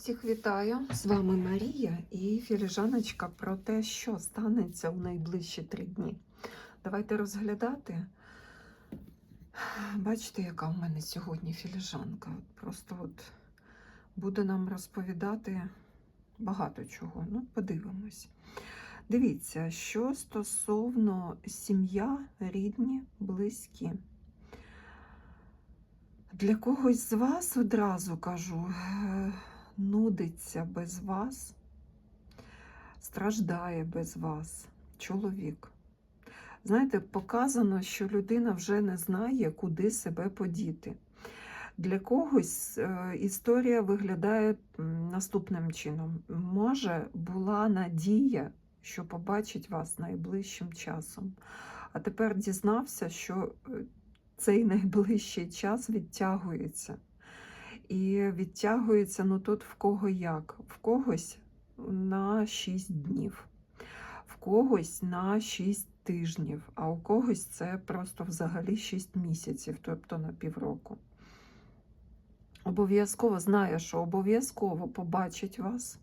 Всіх вітаю! З вами Марія і філіжаночка про те, що станеться у найближчі три дні. Давайте розглядати. Бачите, яка у мене сьогодні філіжанка. Просто от буде нам розповідати багато чого. Ну, подивимось. Дивіться, що стосовно сім'я, рідні, близькі. Для когось з вас одразу кажу, е, нудиться без вас, страждає без вас чоловік. Знаєте, показано, що людина вже не знає, куди себе подіти. Для когось е, історія виглядає наступним чином. Може, була надія, що побачить вас найближчим часом. А тепер дізнався, що е, цей найближчий час відтягується. І відтягується ну тут в кого як. В когось на 6 днів, в когось на 6 тижнів, а у когось це просто взагалі 6 місяців, тобто на півроку. Обов'язково знає, що обов'язково побачить вас.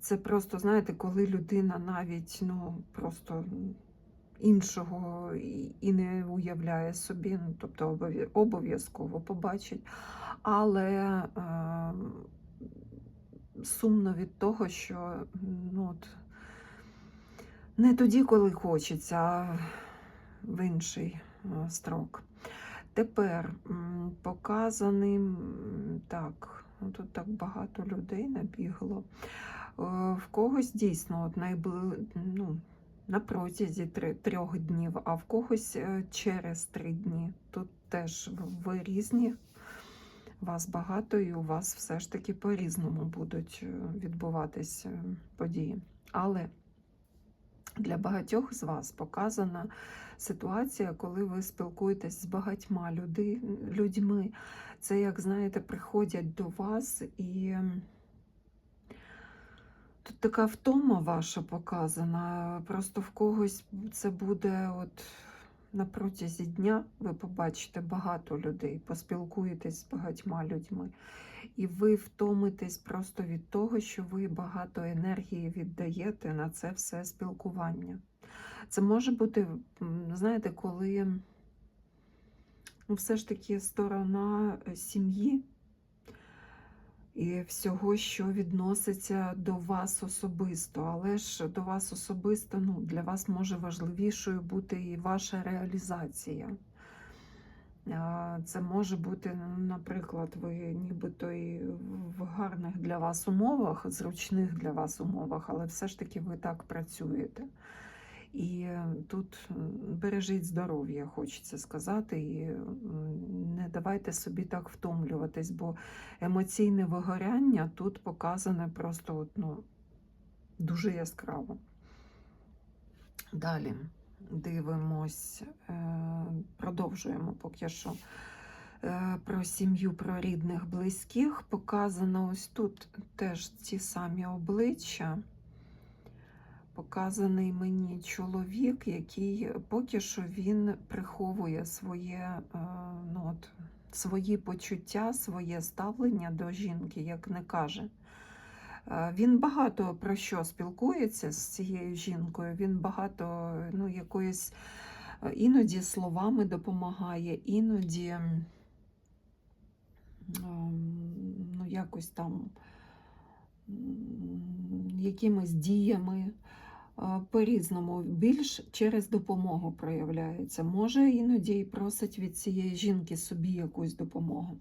Це просто, знаєте, коли людина навіть ну, просто іншого і- не уявляє собі, ну, тобто обов'язково побачить. Але е, сумно від того, що ну, от, не тоді, коли хочеться, а в інший е, строк. Тепер м, показаний, м, так, ну, тут так багато людей набігло. Е, В когось дійсно от найбли, ну, на протязі трьох днів, а в когось е, через три дні. Тут теж ви різні, вас багато, і у вас все ж таки по-різному будуть е, відбуватись е, події. Але для багатьох з вас показана ситуація, коли ви спілкуєтесь з багатьма людьми. Це, як знаєте, приходять до вас і. Тут така втома ваша показана. Просто в когось це буде от на протязі дня ви побачите багато людей, поспілкуєтесь з багатьма людьми. І ви втомитесь просто від того, що ви багато енергії віддаєте на це все спілкування. Це може бути, знаєте, коли ну, все ж таки сторона е, сім'ї і всього, що відноситься до вас особисто. Але ж до вас особисто ну, для вас може важливішою бути і ваша реалізація. Це може бути, ну, наприклад, ви нібито і в гарних для вас умовах, зручних для вас умовах, але все ж таки ви так працюєте. І тут бережіть здоров'я, хочеться сказати, і не давайте собі так втомлюватись, бо емоційне вигоряння тут показане просто от, ну, дуже яскраво. Далі дивимось, е, продовжуємо поки що е, про сім'ю, про рідних, близьких. Показано ось тут теж ті самі обличчя. Показаний мені чоловік, який поки що він приховує своє, е, ну, от, свої почуття, своє ставлення до жінки, як не каже. Е, Він багато про що спілкується з цією жінкою. Він багато ну, якоїсь е, іноді словами допомагає, іноді ну, якось там якимись діями. По-різному більш через допомогу проявляється. Може, іноді і просить від цієї жінки собі якусь допомогу,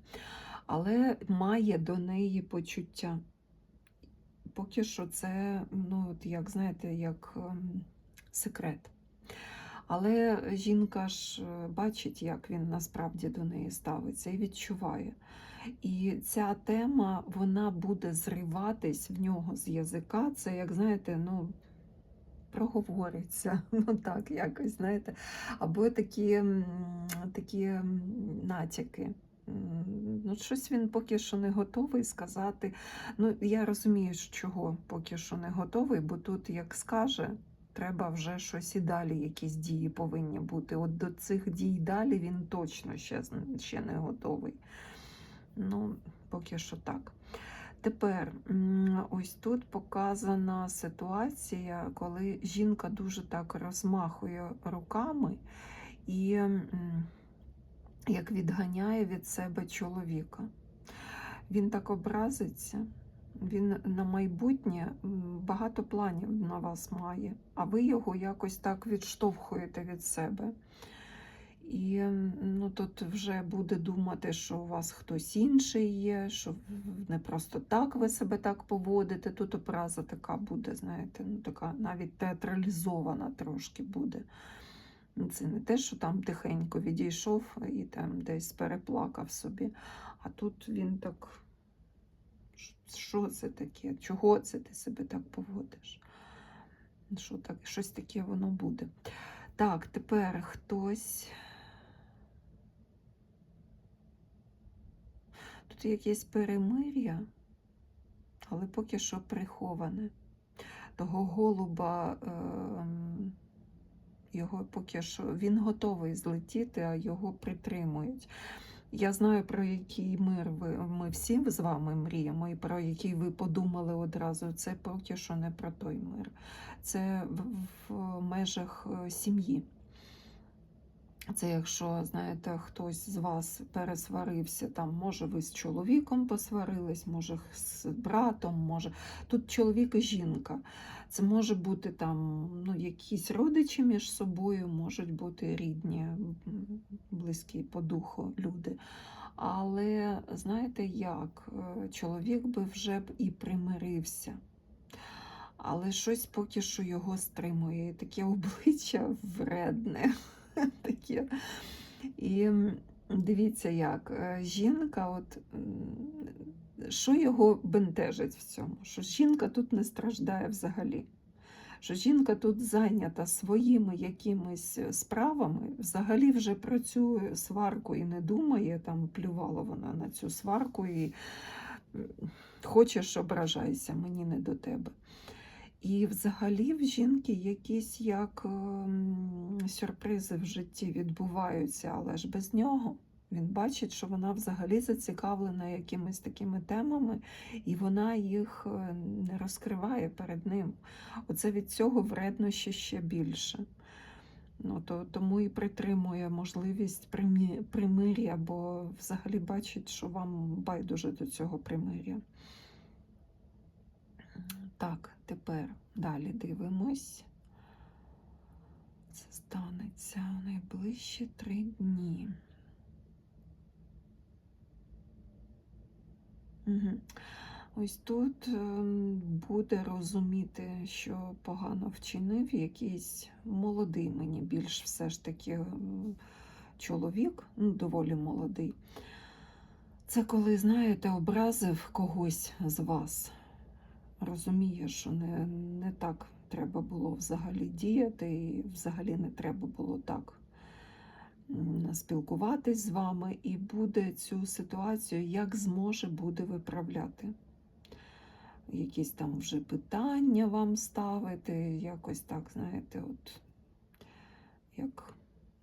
але має до неї почуття поки що це, ну, як знаєте, як ем, секрет. Але жінка ж е, бачить, як він насправді до неї ставиться і відчуває. І ця тема вона буде зриватись в нього з язика. Це, як знаєте, ну. Проговориться, ну так, якось, знаєте, або такі, такі натяки. Ну, щось він поки що не готовий сказати. Ну, я розумію, чого поки що не готовий, бо тут, як скаже, треба вже щось і далі, якісь дії повинні бути. От до цих дій далі він точно ще, ще не готовий. Ну, поки що так. Тепер ось тут показана ситуація, коли жінка дуже так розмахує руками і як відганяє від себе чоловіка. Він так образиться, він на майбутнє багато планів на вас має, а ви його якось так відштовхуєте від себе. І ну, тут вже буде думати, що у вас хтось інший є, що не просто так ви себе так поводите. Тут образа така буде, знаєте, ну така навіть театралізована трошки буде. Ну, Це не те, що там тихенько відійшов і там десь переплакав собі. А тут він так. Що це таке? Чого це ти себе так поводиш? Що так, щось таке воно буде. Так, тепер хтось. Тут якесь перемир'я, але поки що приховане. Того голуба, ем, його поки що він готовий злетіти, а його притримують. Я знаю, про який мир ви, ми всі з вами мріємо, і про який ви подумали одразу. Це поки що не про той мир. Це в, в межах е, сім'ї. Це якщо, знаєте, хтось з вас пересварився, там, може, ви з чоловіком посварились, може, з братом, може. Тут чоловік і жінка. Це може бути там ну, якісь родичі між собою, можуть бути рідні, близькі по духу люди. Але знаєте як? Е, Чоловік би вже б і примирився. Але щось поки що його стримує. Таке обличчя вредне. Таке. І дивіться, як е, жінка, от що його бентежить в цьому? Що жінка тут не страждає взагалі. Що жінка тут зайнята своїми якимись справами, взагалі вже про цю сварку і не думає, там плювала вона на цю сварку і хочеш ображайся, мені не до тебе. І взагалі в жінки якісь як ем, сюрпризи в житті відбуваються, але ж без нього. Він бачить, що вона взагалі зацікавлена якимись такими темами, і вона їх е, не розкриває перед ним. Оце від цього вредно ще ще більше. Ну, то, тому і притримує можливість примир'я, бо взагалі бачить, що вам байдуже до цього примир'я. Так, тепер далі дивимось. Це станеться в найближчі три дні. Угу. Ось тут ем, буде розуміти, що погано вчинив якийсь молодий мені більш все ж таки чоловік, ну, доволі молодий. Це коли, знаєте, образив когось з вас розуміє, що не, не так треба було взагалі діяти, і взагалі не треба було так спілкуватись з вами, і буде цю ситуацію, як зможе, буде виправляти. Якісь там вже питання вам ставити, якось так, знаєте, от як,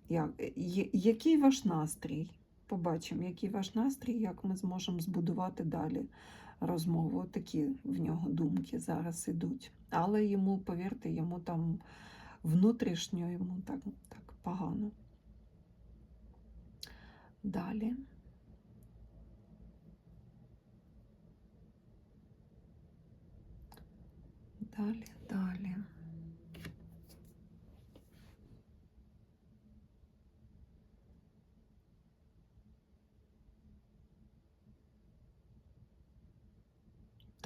як, є- який ваш настрій? Побачимо, який ваш настрій, як ми зможемо збудувати далі розмову. Такі в нього думки зараз ідуть. Але йому, повірте, йому там внутрішньо йому так, так погано. Далі. Далі, далі.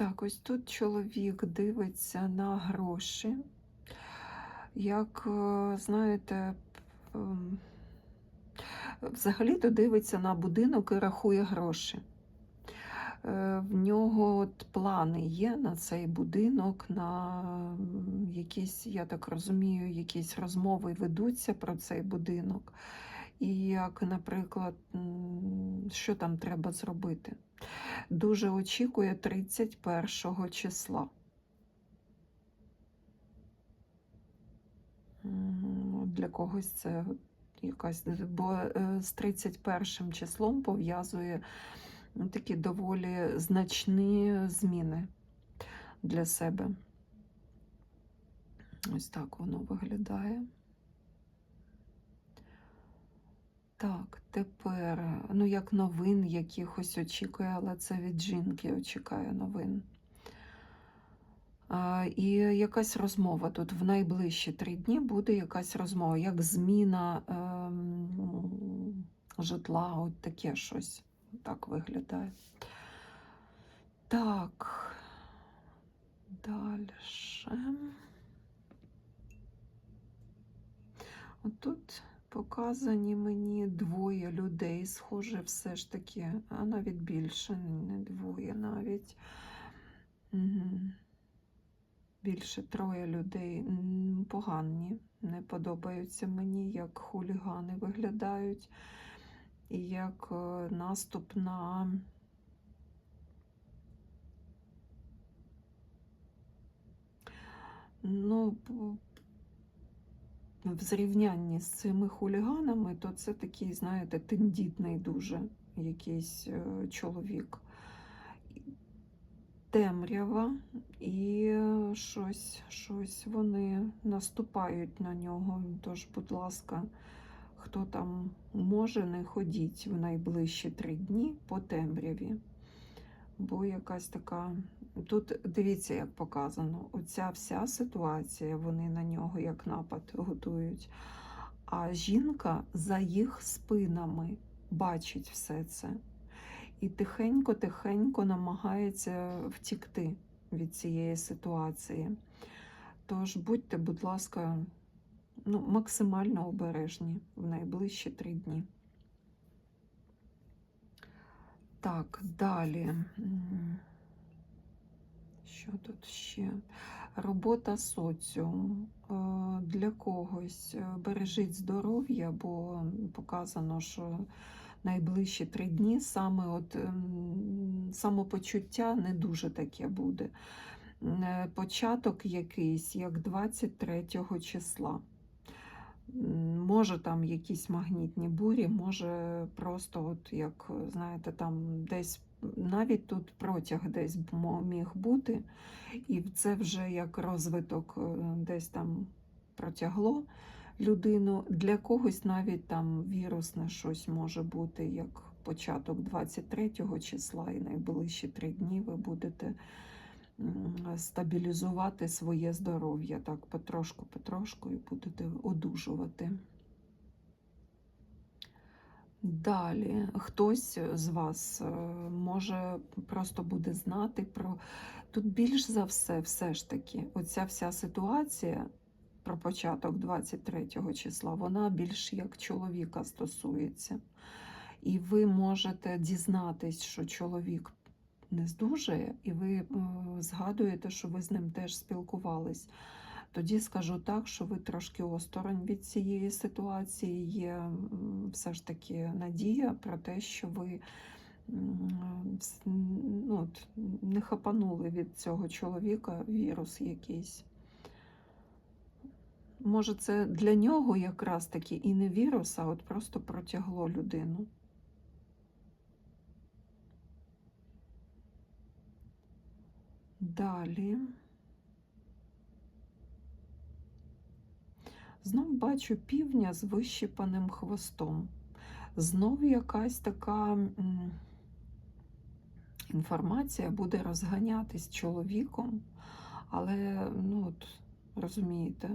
Так, ось тут чоловік дивиться на гроші. Як, е, знаєте, ем, взагалі-то дивиться на будинок і рахує гроші. Е, В нього от плани є на цей будинок, на якісь, я так розумію, якісь розмови ведуться про цей будинок. І як, наприклад, що там треба зробити? Дуже очікує 31 числа. Для когось це якась, бо е, з 31 числом пов'язує ну, такі доволі значні зміни для себе. Ось так воно виглядає. Так, тепер, ну, як новин якихось очікує, але це від жінки очікує новин. А, І якась розмова тут в найближчі три дні буде якась розмова, як зміна ем, житла, от таке щось. Так виглядає. Так. Далі. Отут показані мені двоє людей, схоже, все ж таки, а навіть більше, не двоє навіть. Більше троє людей погані, не подобаються мені, як хулігани виглядають, і як е, наступ на ну, в зрівнянні з цими хуліганами, то це такий, знаєте, тендітний дуже якийсь е, чоловік. Темрява, і е, щось, щось вони наступають на нього. Тож, будь ласка, хто там може, не ходіть в найближчі три дні по темряві. Бо якась така. Тут дивіться, як показано, оця вся ситуація, вони на нього як напад готують. А жінка за їх спинами бачить все це. І тихенько-тихенько намагається втікти від цієї ситуації. Тож будьте, будь ласка, ну, максимально обережні в найближчі три дні. Так, далі. Що тут ще? Робота соціум Е, для когось. е, Бережіть здоров'я, бо показано, що найближчі три дні саме от ем, самопочуття не дуже таке буде. Е, Початок якийсь, як 23 числа. Може там якісь магнітні бурі, може просто, от як знаєте, там десь навіть тут протяг десь міг бути, і це вже як розвиток е, десь там протягло людину. Для когось навіть там вірусне щось може бути, як початок 23 числа, і найближчі три дні ви будете стабілізувати своє здоров'я так потрошку, потрошку і будете одужувати. Далі хтось з вас е, може просто буде знати про тут більш за все, все ж таки, оця вся ситуація про початок 23 числа, вона більш як чоловіка стосується. І ви можете дізнатись, що чоловік не здужає, і ви е, згадуєте, що ви з ним теж спілкувались. Тоді скажу так, що ви трошки осторонь від цієї ситуації. Є все ж таки надія про те, що ви ну, от, не хапанули від цього чоловіка вірус якийсь. Може, це для нього якраз таки і не вірус, а от просто протягло людину. Далі. Знов бачу півня з вищипаним хвостом. Знов якась така інформація буде розганятись чоловіком, але, ну от, розумієте,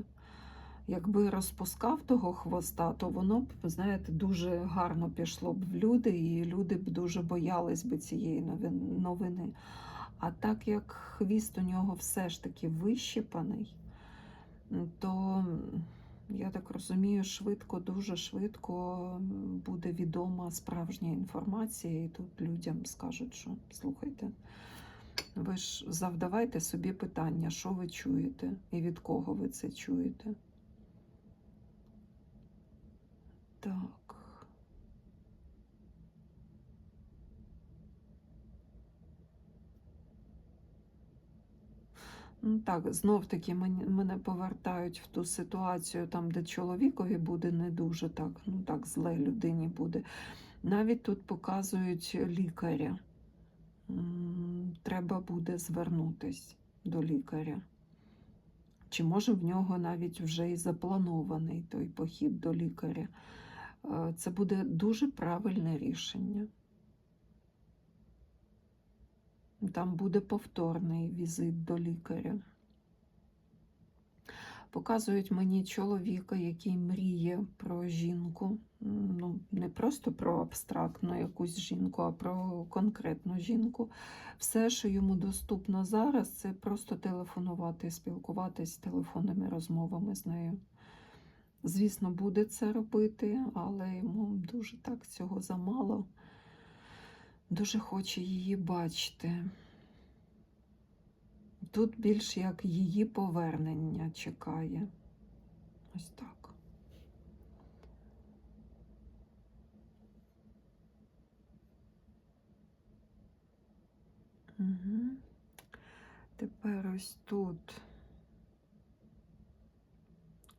якби розпускав того хвоста, то воно б, знаєте, дуже гарно пішло б в люди, і люди б дуже боялись би цієї новини. А так як хвіст у нього все ж таки вищипаний, то я так розумію, швидко, дуже швидко буде відома справжня інформація, і тут людям скажуть, що слухайте, ви ж завдавайте собі питання, що ви чуєте і від кого ви це чуєте. Так. Ну, Так, знов таки мене повертають в ту ситуацію, там, де чоловікові буде не дуже так, ну так, зле людині буде. Навіть тут показують лікаря. треба буде звернутись до лікаря. Чи може в нього навіть вже і запланований той похід до лікаря. Е, Це буде дуже правильне рішення. Там буде повторний візит до лікаря. Показують мені чоловіка, який мріє про жінку. Ну, не просто про абстрактну якусь жінку, а про конкретну жінку. Все, що йому доступно зараз, це просто телефонувати, спілкуватись телефонними розмовами з нею. Звісно, буде це робити, але йому дуже так цього замало. Дуже хоче її бачити. Тут більш як її повернення чекає. Ось так. Угу. Тепер ось тут.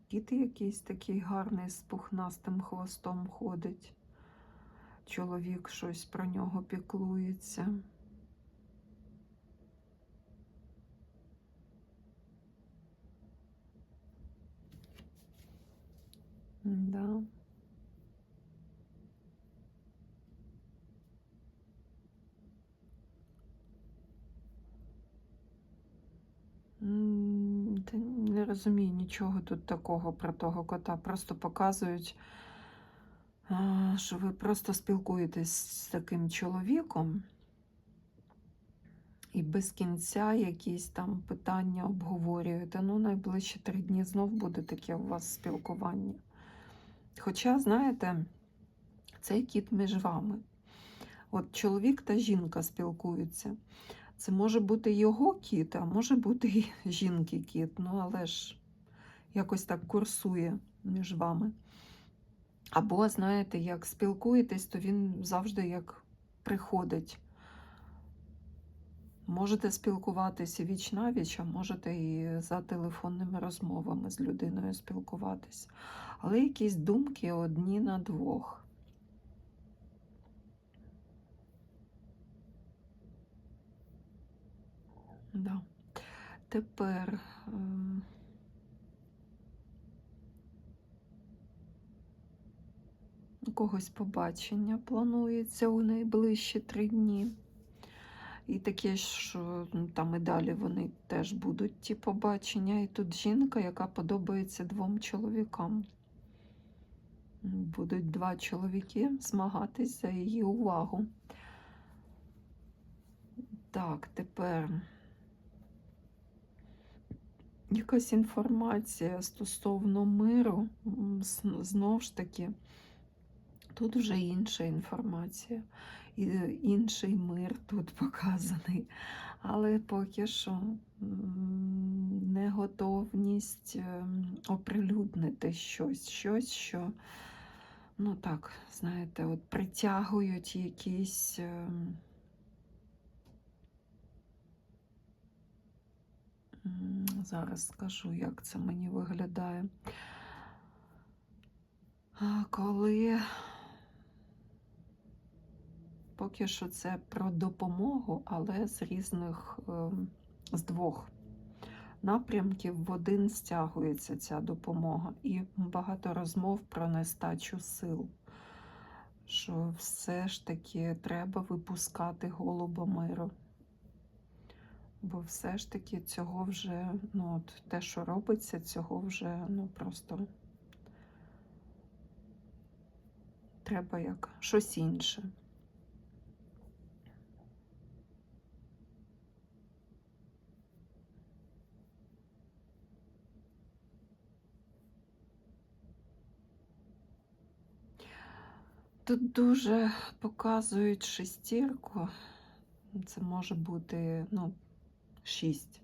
Кіт якийсь такий гарний з пухнастим хвостом ходить. Чоловік щось про нього піклується. Да. Не розумію нічого тут такого про того кота. Просто показують, що ви просто спілкуєтесь з таким чоловіком і без кінця якісь там питання обговорюєте. Ну, найближчі три дні знов буде таке у вас спілкування. Хоча, знаєте, цей кіт між вами. От чоловік та жінка спілкуються. Це може бути його кіт, а може бути і жінки кіт. Ну, але ж якось так курсує між вами. Або, знаєте, як спілкуєтесь, то він завжди як приходить. Можете спілкуватися віч на віч, а можете і за телефонними розмовами з людиною спілкуватись. Але якісь думки одні на двох. Да. Тепер ем, у когось побачення планується у найближчі три дні. І таке, що ну, там і далі вони теж будуть ті побачення. І тут жінка, яка подобається двом чоловікам. Будуть два чоловіки змагатись за її увагу. Так, тепер якась інформація стосовно миру. М, з- Знов ж таки, тут вже інша інформація. І інший мир тут показаний. Але поки що неготовність ем, оприлюднити щось, щось, що, ну так, знаєте, от притягують якісь. ем, Зараз скажу, як це мені виглядає. Коли поки що це про допомогу, але з різних, ем, з двох напрямків в один стягується ця допомога. І багато розмов про нестачу сил. Що все ж таки треба випускати голуба миру. Бо все ж таки цього вже, ну от те, що робиться, цього вже ну просто треба як щось інше. Тут дуже показують шестірку. Це може бути ну, шість.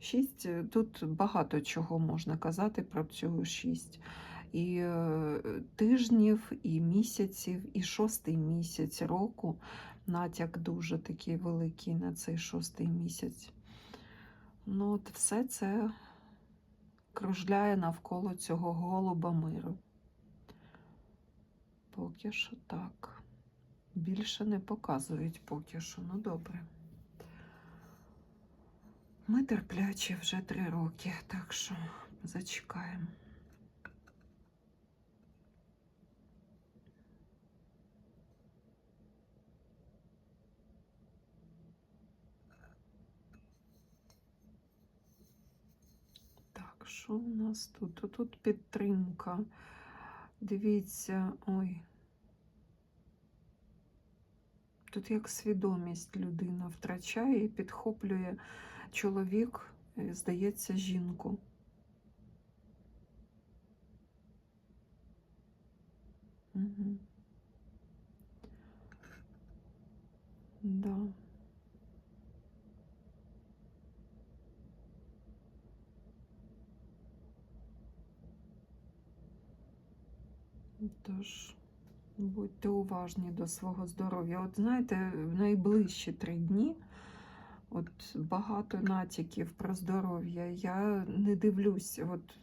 Шість. е, Тут багато чого можна казати про цю шість. І е, тижнів, і місяців, і шостий місяць року. Натяк дуже такий великий на цей шостий місяць. Ну, от все це кружляє навколо цього голуба миру. Поки що так. Більше не показують поки що. Ну добре. Ми терплячі вже три роки, так що зачекаємо. Так, що у нас тут? Тут підтримка. Дивіться, ой. Тут як свідомість людина втрачає і підхоплює чоловік, е, здається, жінку. Угу. Да. Тож будьте уважні до свого здоров'я. От знаєте, в найближчі три дні от багато натяків про здоров'я. Я не дивлюсь. От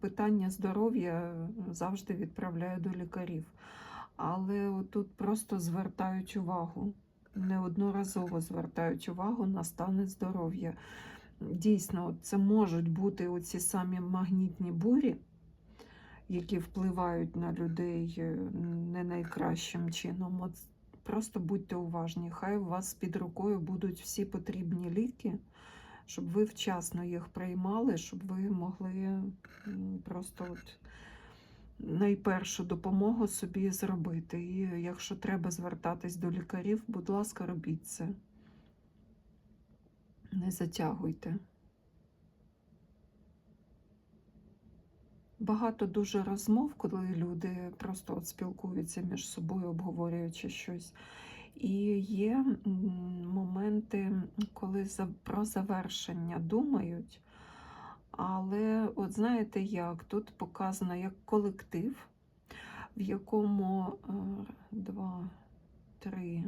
питання здоров'я завжди відправляю до лікарів. Але тут просто звертають увагу. Неодноразово звертають увагу на стани здоров'я. Дійсно, це можуть бути оці самі магнітні бурі, які впливають на людей е, не найкращим чином. От просто будьте уважні. Хай у вас під рукою будуть всі потрібні ліки, щоб ви вчасно їх приймали, щоб ви могли просто от найпершу допомогу собі зробити. І якщо треба звертатись до лікарів, будь ласка, робіть це. Не затягуйте. Багато дуже розмов, коли люди просто от спілкуються між собою, обговорюючи щось. І є моменти, коли про завершення думають. Але, от знаєте як, тут показано як колектив, в якому е, два, три,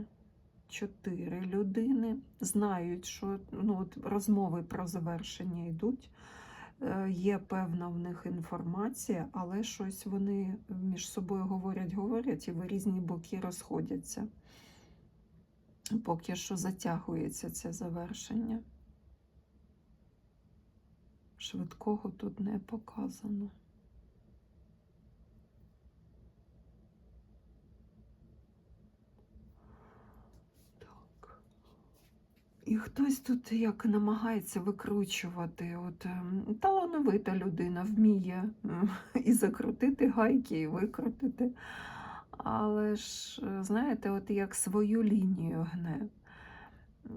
чотири людини знають, що ну, от розмови про завершення йдуть. Е, Є певна в них інформація, але щось вони між собою говорять, говорять і в різні боки розходяться. Поки що затягується це завершення. Швидкого тут не показано. І хтось тут як намагається викручувати. От ем, талановита людина вміє ем, і закрутити гайки, і викрутити. Але ж, е, знаєте, от як свою лінію гне.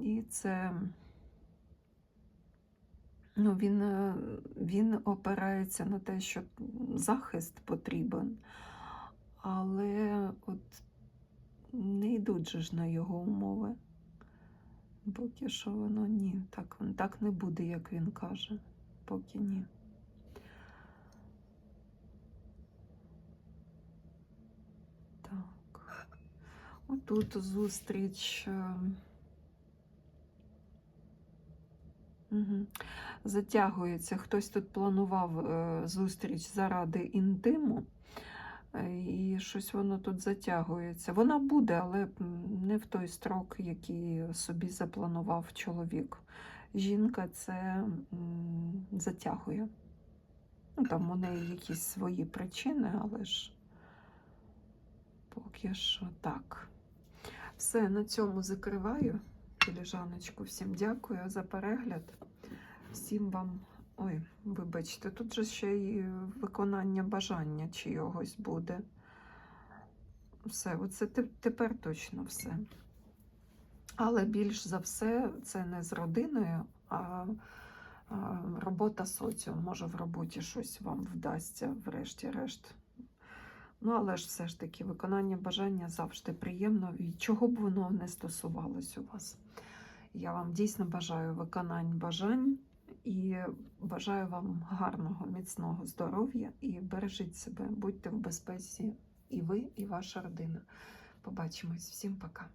І це ну, він, е, він опирається на те, що захист потрібен, але от не йдуть же ж на його умови. Поки що воно ні. Так, так не буде, як він каже. Поки ні. Так. Отут зустріч. Угу. Затягується. Хтось тут планував е, зустріч заради інтиму, і щось воно тут затягується. Вона буде, але не в той строк, який собі запланував чоловік. Жінка це затягує. Ну, там у неї якісь свої причини, але ж поки що так. Все, на цьому закриваю. Філіжаночку, всім дякую за перегляд. Всім вам. Ой, вибачте, тут же ще й виконання бажання чийогось буде. Все, оце тепер точно все. Але більш за все, це не з родиною, а робота соціум. Може, в роботі щось вам вдасться, врешті-решт. Ну, але ж все ж таки, виконання бажання завжди приємно, і чого б воно не стосувалось у вас. Я вам дійсно бажаю виконань бажань і бажаю вам гарного, міцного здоров'я і бережіть себе, будьте в безпеці і ви, і ваша родина. Побачимось. Всім пока.